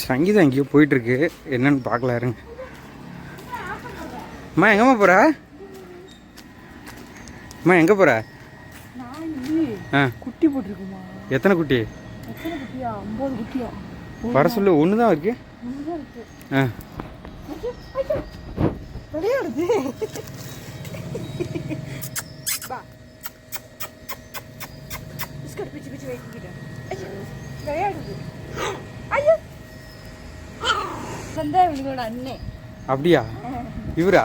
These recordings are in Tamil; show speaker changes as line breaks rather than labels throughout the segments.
சங்கீதம் எங்கேயோ போயிட்டுருக்கு. என்னன்னு பார்க்கல இருங்க. அம்மா எங்கம்மா போகிற அம்மா எங்கே போகிற ஆ.
குட்டி போட்டிருக்குமா?
எத்தனை குட்டி? வர சொல்லு ஒன்று தான் இருக்கு. ஆ.
விளையாடுது. விளையாடுது. வந்தா இவங்களோட அண்ணன்
அப்படியா? இவரா?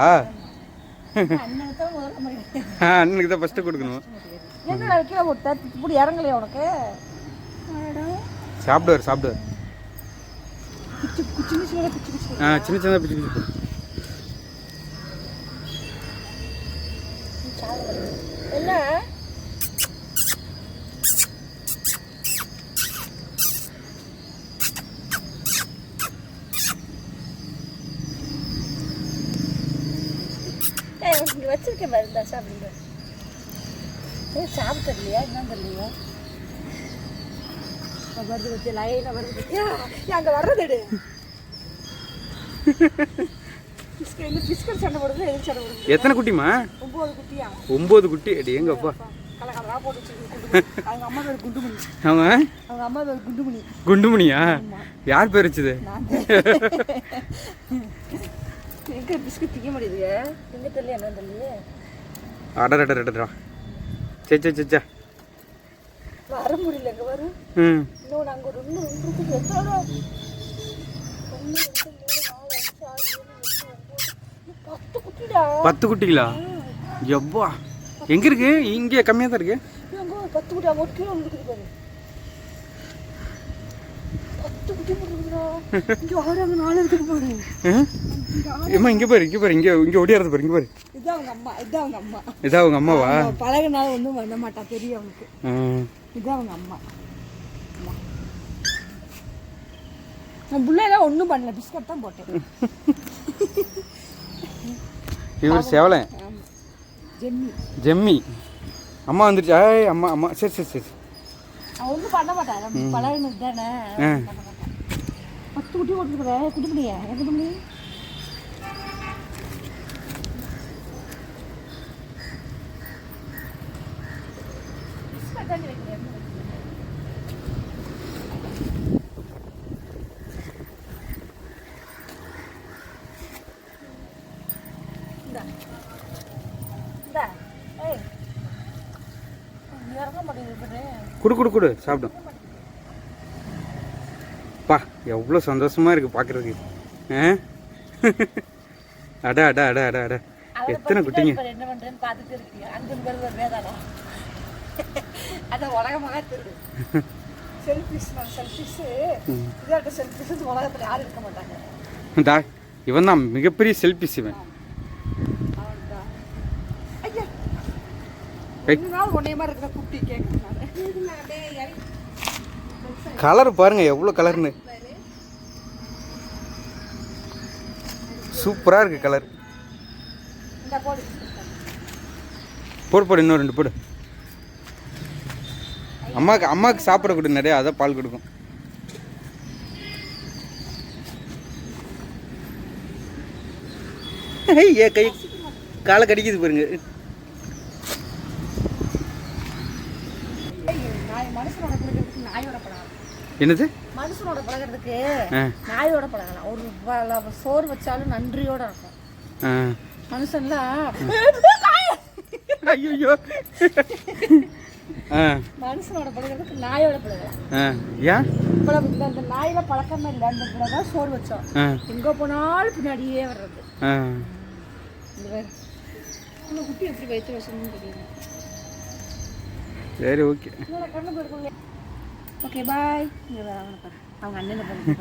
அண்ணனுக்கு தான் ஃபஸ்ட்டு கொடுக்கணும்.
என்னடா கீழே போட்டா? இப்படி இறங்கலையா உனக்கு.
சாப்பிடுவார் சாப்பிடுவார். ஆ சின்ன சின்ன பிச்சு பிச்சு.
என்ன ஏய் இங்கே வச்சிருக்கேன் பாரு இந்த சாப்பிடுங்க. ஏய் சாப்பிட்டு இல்லையா என்ன தெரியலையா வருது வச்சு லைனாக வருது பத்தியா? அங்கே வர்றது பிஸ்கட் பிஸ்கட் சண்டை போடுறது எதுக்கு சண்டை போடுறது?
எத்தனை குட்டிமா
ஒம்பது குட்டியா?
ஒம்பது குட்டி? அடி எங்கப்பா குண்டுமணியா? யார் பேர் வச்சது?
எங்க பிஸ்கட் திங்க முடியுது எங்க தெரியல என்ன தெரியல
அடடடடடா சே சே சே சே.
வர முடியல எங்க வரும்
ம்.
இன்னொன்று அங்கே ஒரு இன்னும் ஒன்று பத்து குட்டிடா.
பத்து குட்டிகளா? எவ்வா? எங்கே இருக்கு? இங்கே கம்மியாக தான் இருக்கு
பத்து குட்டி அங்கே ஒரு இருக்குது போட்டுருக்குறா இங்கே பாரு
இங்கே பாரு இங்கே இங்கே ஓடியாரது பாரு இங்கே பாரு
இதான் அவங்க அம்மா இதான் அவங்க அம்மா
இதா அவங்க அம்மாவா
பழகுனால ஒன்றும் பண்ண மாட்டா
ம்.
இதான் அவங்க அம்மா. நான் ஒன்றும் பண்ணல பிஸ்கட் தான் போட்டேன்
இவர்.
ஜெம்மி
ஜெம்மி அம்மா வந்துருச்சு அம்மா அம்மா சரி சரி சரி
ஒன்றும் பண்ண மாட்டான் பழகுனது தானே. பத்து குட்டி போட்டுருக்குற குட்டி முடியா என் குட்டி முடி ஏய்
குடு குடு குடு சாப்பிடும் பா எவ்வளோ சந்தோஷமா இருக்கு பார்க்கறதுக்கு ஆ? அட அட அட அட அட. எத்தனை குட்டிங்க? இவன் தான் மிகப்பெரிய செல்ஃபிஸ் இவன்.
குட்டி கேட்குறேன்
கலர் பாருங்க எவ்வளோ கலர்னு. சூப்பராக இருக்கு கலர்.
போடு.
போடு இன்னும் ரெண்டு போடு. அம்மாவுக்கு அம்மாவுக்கு சாப்பிட கொடு நிறைய அதான் பால் கொடுக்கும். ஏன் கை காலை கடிக்குது பாருங்க.
பழகிறதுக்கு நாயோட பழகலாம்.
என்னது?
மனுஷனோட பழகிறதுக்கு நாயோட பழகலாம். ஒரு சோறு வச்சாலும் நன்றியோட இருக்கும். மனுஷன்லாம்
ஐயோ
மனுஷனோட பழகிறதுக்கு நாயோட பழகலாம்.
ஏன்?
அந்த நாயில பழக்கமே இல்லை. அந்த தான் சோறு வச்சோம். எங்க போனாலும் பின்னாடியே வர்றது. இந்த குட்டி எப்படி வைத்து வசணும்னு தெரியல.
சரி ஓகே.
என்னோட கண்ணு போயிருக்கோங்க ஓகே பாய் அவங்க அண்ணனை பாரு